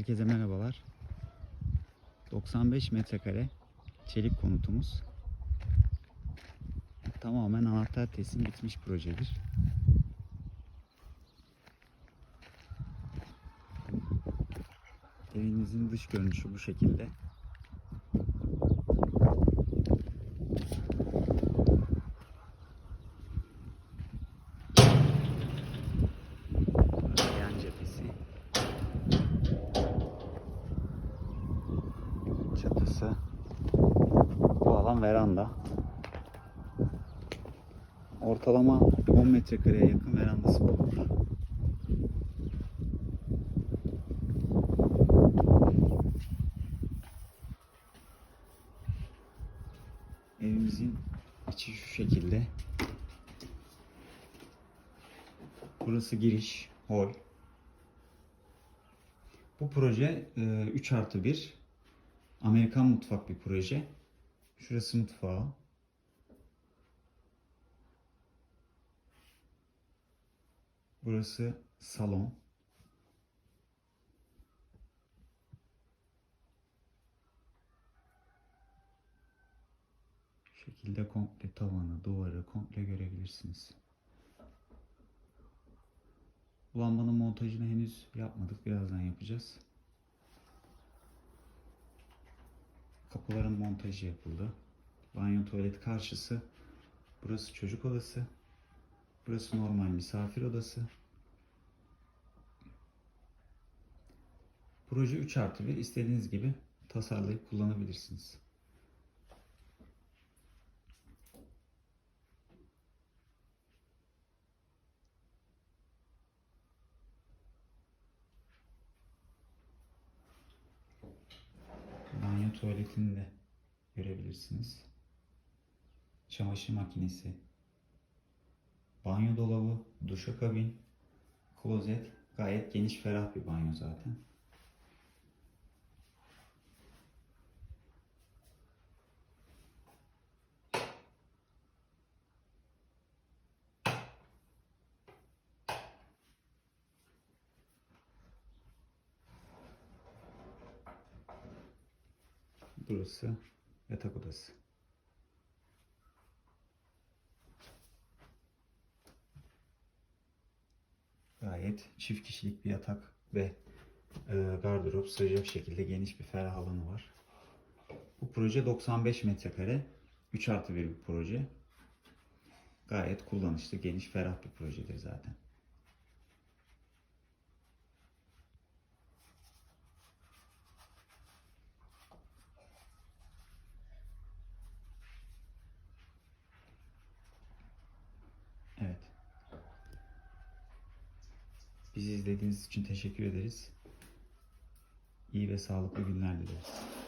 Herkese merhabalar. 95 metrekare çelik konutumuz. Tamamen anahtar teslim bitmiş projedir. Evinizin dış görünüşü bu şekilde. Çatısı. Bu alan veranda. Ortalama 10 metrekareye yakın verandası bulunur. Evimizin içi şu şekilde. Burası giriş, hol. Bu proje e, 3 artı 1. Amerikan mutfak bir proje. Şurası mutfağı. Burası salon. Şekilde komple tavanı, duvarı komple görebilirsiniz. Bu lambanın montajını henüz yapmadık. Birazdan yapacağız. Kapıların montajı yapıldı. Banyo tuvalet karşısı. Burası çocuk odası. Burası normal misafir odası. Proje 3 artı 1. istediğiniz gibi tasarlayıp kullanabilirsiniz. Banyo tuvaletini de görebilirsiniz. Çamaşır makinesi, banyo dolabı, duşakabin, klozet. Gayet geniş, ferah bir banyo zaten. Burası yatak odası. Gayet çift kişilik bir yatak ve e, gardırop sığacak şekilde geniş bir ferah alanı var. Bu proje 95 metrekare. 3 artı 1 bir proje. Gayet kullanışlı, geniş, ferah bir projedir zaten. Bizi izlediğiniz için teşekkür ederiz. İyi ve sağlıklı günler dileriz.